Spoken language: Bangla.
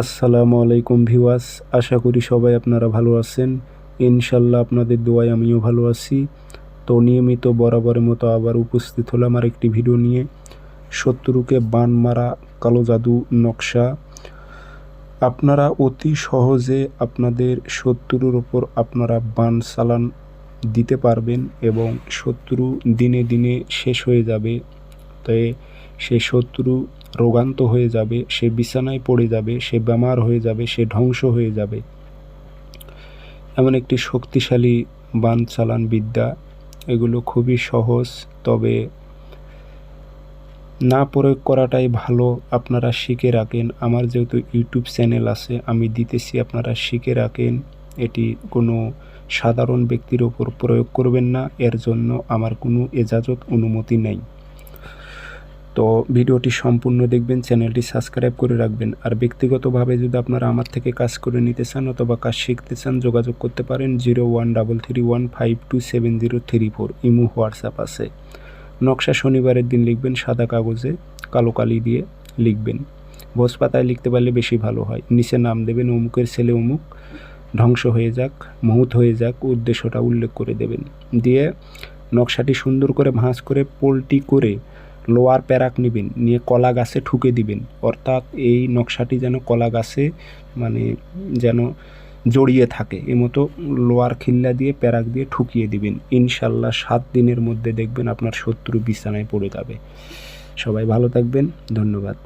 আসসালামু আলাইকুম ভিওয়াস আশা করি সবাই আপনারা ভালো আছেন। ইনশাল্লাহ আপনাদের দোয়ায় আমিও ভালো আছি। তো নিয়মিত বরাবরের মতো আবার উপস্থিত হলাম আর একটি ভিডিও নিয়ে। শত্রুকে বান মারা, কালো জাদু, নকশা। আপনারা অতি সহজে আপনাদের শত্রুর ওপর আপনারা বান চালান দিতে পারবেন এবং শত্রু দিনে দিনে শেষ হয়ে যাবে। তাই সে শত্রু রোগান্ত হয়ে যাবে, সে বিছানায় পড়ে যাবে, সে বেমার হয়ে যাবে, সে ধ্বংস হয়ে যাবে। এমন একটি শক্তিশালী বান চালান বিদ্যা, এগুলো খুবই সহজ, তবে না প্রয়োগ করাটাই ভালো, আপনারা শিখে রাখেন। আমার যেহেতু ইউটিউব চ্যানেল আছে, আমি দিতেছি, আপনারা শিখে রাখেন। এটি কোনো সাধারণ ব্যক্তির ওপর প্রয়োগ করবেন না, এর জন্য আমার কোনো এজাজত অনুমতি নেই। তো ভিডিওটি সম্পূর্ণ দেখবেন, চ্যানেলটি সাবস্ক্রাইব করে রাখবেন। আর ব্যক্তিগতভাবে যদি আপনারা আমার থেকে কাজ করে নিতে চান অথবা কাজ শিখতে চান, যোগাযোগ করতে পারেন zero one double three one five two seven zero three four. Imo WhatsApp আছে। নকশা শনিবারের দিন লিখবেন, সাদা কাগজে কালো কালি দিয়ে লিখবেন। ভোজ পাতায় লিখতে পারলে বেশি ভালো হয়। নিচে নাম দেবেন, অমুকের ছেলে অমুক, ধ্বংস হয়ে যাক, মহুত হয়ে যাক, উদ্দেশ্যটা উল্লেখ করে দেবেন। দিয়ে নকশাটি সুন্দর করে ভাঁজ করে পোলটি করে লোয়ার প্যারাক নেবেন, নিয়ে কলা গাছে ঠুকে দিবেন। অর্থাৎ এই নকশাটি যেন কলা গাছে মানে যেন জড়িয়ে থাকে এমতো লোয়ার খিল্লা দিয়ে, প্যারাক দিয়ে ঠুকিয়ে দিবেন। ইনশাল্লাহ সাত দিনের মধ্যে দেখবেন আপনার শত্রু বিছানায় পড়ে যাবে। সবাই ভালো থাকবেন, ধন্যবাদ।